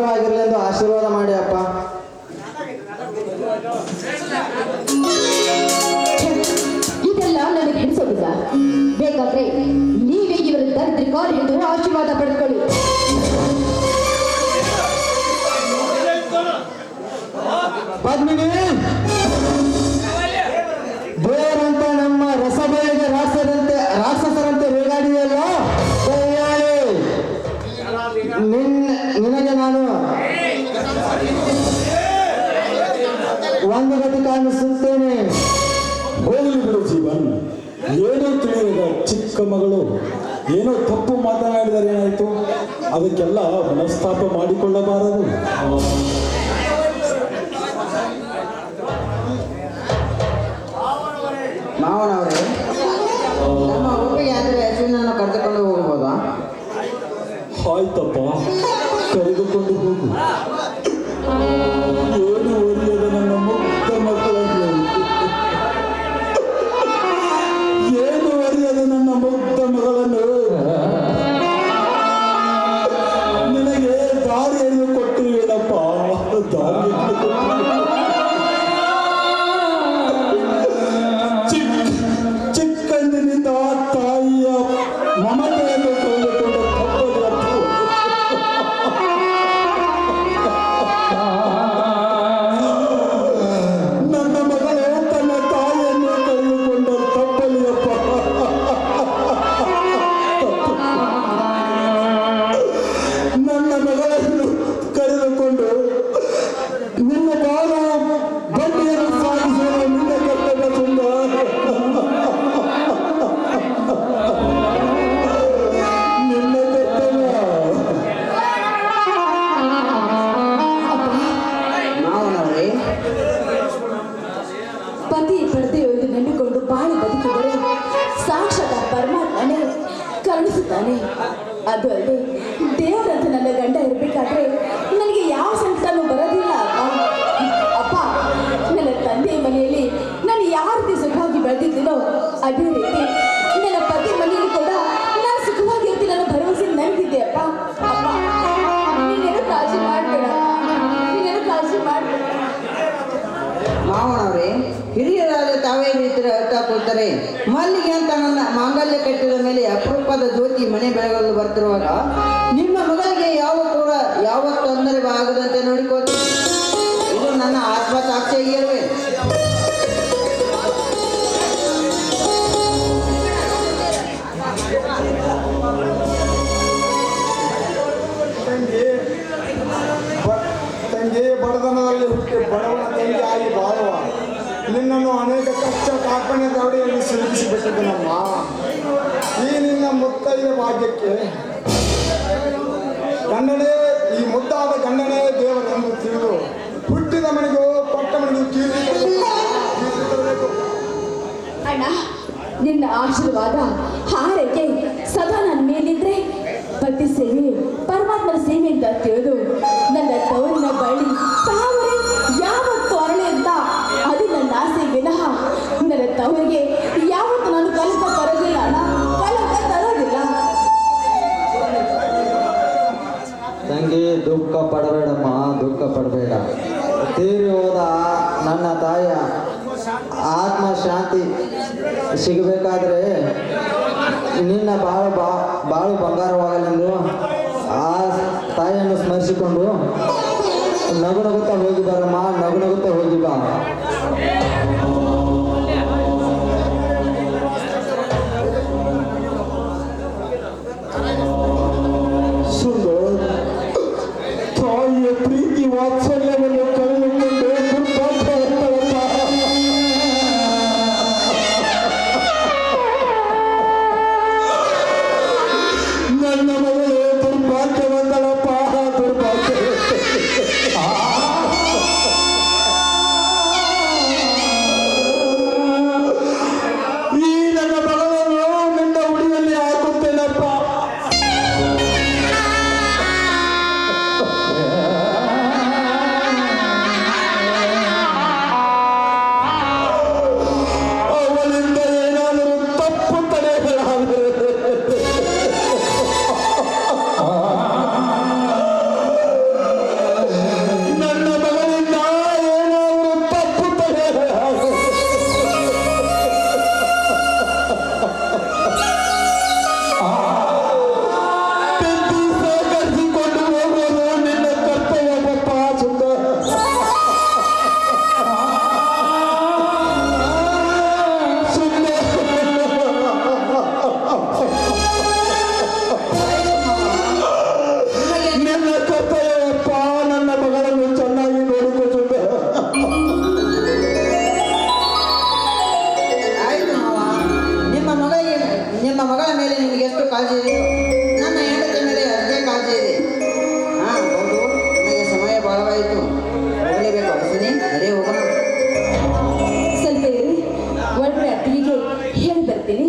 ಸುಖವಾಗಿರಲಿ ಎಂದು ಆಶೀರ್ವಾದ ಮಾಡಿ ಅಪ್ಪ. ಇದೆಲ್ಲ ನನಗೆ ಹಿಡಿಸೋದಿಲ್ಲ ಬೇಕಾದ್ರೆ ನೀವೇ ಇವರ ದರಿದ್ರಿಕಾರ್ ಎಂದು ಆಶೀರ್ವಾದ ಪಡೆದುಕೊಳ್ಳಿ ನಿನಗೆ ನಾನು. ಒಂದು ಗತಿ ಕಾಣಿಸುತ್ತೇನೆ ಹೋಗಲಿ ಬಿಡು ಜೀವನ್. ಏನೋ ತಿಳಿಯದ ಚಿಕ್ಕ ಮಗಳು ಏನೋ ತಪ್ಪು ಮಾತನಾಡಿದರೆ ಏನಾಯ್ತು? ಅದಕ್ಕೆಲ್ಲ ಮನಸ್ತಾಪ ಮಾಡಿಕೊಳ್ಳಬಾರದು. ಮಾವನವರೇ ನಮ್ಮ ಅಂದರೆ ಅಶ್ವಿನನ್ನು ಕರೆದುಕೊಂಡು ಹೋಗ್ಬೋದಾ? ಆಯ್ತಪ್ಪ. ಕರೆದುಕೊಂಡು ಹೋಗು ಏನು ಒರಿಯದ ನನ್ನ ಮುಗ್ಧ ಮಕ್ಕಳನ್ನು ಏನು ಒರಿಯದ ನನ್ನ ಮುಗ್ಧ ಮಗಳನ್ನು ನಿನಗೆ ದಾರಿಯನ್ನು ಕೊಟ್ಟಿರುವೇನಪ್ಪ ದಾರಿಯನ್ನು ಕೊಟ್ಟಿರುವೆ. ಅದು ಅಲ್ಲದೆ ದೇವರಂತ ನನ್ನ ಗಂಡ ಇರಬೇಕಾದ್ರೆ ನನಗೆ ಯಾವ ಸಂಕಟನೂ ಬರೋದಿಲ್ಲ ಅಪ್ಪ, ನನ್ನ ತಂದೆ ಮನೆಯಲ್ಲಿ ನಾನು ಯಾವ ರೀತಿ ಸುಖವಾಗಿ ಬೆಳೆದಿದ್ದೀನೋ ಅದೇ ರೀತಿ ನನ್ನ ಪತಿ ಮನೆಯಲ್ಲಿ ಕೂಡ ನಾನು ಸುಖವಾಗಿರ್ತೀನಿ ಅನ್ನೋ ಭರವಸೆ ನನಗಿದೆ ಅಪ್ಪ. ಅಪ್ಪ, ನೀನೇನು ಕಾಳಜಿ ಮಾಡಬೇಡ. ನೀನೇನು ಕಾಳಜಿ ಮಾಡಬೇಡ. ಮಾವನವರೇ ಹಿರಿಯರಾದ ತಾವೇ ರೀತಿಯ ಹೇಳ್ತಾ ಮಲ್ಲಿಗೆ ಕಟ್ಟಿದ ಮೇಲೆ ಅಪರೂಪದ ಜ್ಯೋತಿ ಮನೆ ಬೆಳಗಲು ಬರ್ತಿರುವಾಗ ನಿಮ್ಮ ಮಗನಿಗೆ ಯಾವ ಕೂಡ ಯಾವ ತೊಂದರೆ ಆಗದಂತೆ ನೋಡಿಕೊಳ್ತೀನಿ ಇದು ನನ್ನ ಆತ್ಮಸಾಕ್ಷಿಯಾಗಿರುವೆ ತಂಗಿ ಬ- ತಂಗಿ ಬಡತನದಲ್ಲಿ ಹುಟ್ಟಿ ಬಡವನ ತಂಗಿ ಆಗಿ ಬಾಳುವ ನಿನ್ನನ್ನು ಅನೇಕ ಕಷ್ಟ ಕಾರ್ಪಣ್ಯ ದವಡೆಯಲ್ಲಿ ಸಿಲುಕಿಸಿಬಿಟ್ಟಿದ್ದನಮ್ಮ ಈ ನಿನ್ನ ಮುತ್ತೈದ ಭಾಗ್ಯಕ್ಕೆ ಗಂಡನೇ, ಈ ಮುದ್ದಾದ ಗಂಡನೇ ದೇವರೆಂದು ತಿಳಿದು ಹುಟ್ಟಿದ ಮನೆಗೂ ಪಟ್ಟ ಮನೆಗೂ ಅಣ್ಣ, ನಿನ್ನ ಆಶೀರ್ವಾದ ಹಾರೈಕೆ ಸದಾ ನನ್ನ ಮೇಲಿದ್ರೆ. ಪತಿ ಸೇವೆ ಪರಮಾತ್ಮನ ಸೇವೆ ಅಂತ ತಿಳಿದು ಸಿಗಬೇಕಾದ್ರೆ ನಿನ್ನ ಬಾಳು ಬಾ, ಬಾಳು ಬಂಗಾರವಾಗಲೆಂದು ಆ ತಾಯಿಯನ್ನು ಸ್ಮರಿಸಿಕೊಂಡು ನಗು ನಗುತ್ತಾ ಹೋಗಿ ಬರಮ್ಮ ನಗು ನಗುತ್ತಾ ಹೋಗಿ ಬಾ. ಮಗಳ ಮೇಲೆ ನಿಮಗೆ ಎಷ್ಟು ಕಾಳಜಿ ಇದೆಯೋ ನನ್ನ ಹೆಂಡತಿ ಮೇಲೆ ಅಷ್ಟೇ ಕಾಳಜಿ ಇದೆ. ಹಾಂ ಹೌದು. ನನಗೆ ಸಮಯ ಬಹಳವಾಯಿತು. ಹೋಗಲೇಬೇಕು, ಅರಸನಿ. ಅದೇ ಹೋಗೋಣ. ಸ್ವಲ್ಪ ಒಳ್ಳೆ ಅತ್ತಿಗೆ ಹೇಳಿ ಬರ್ತೀನಿ.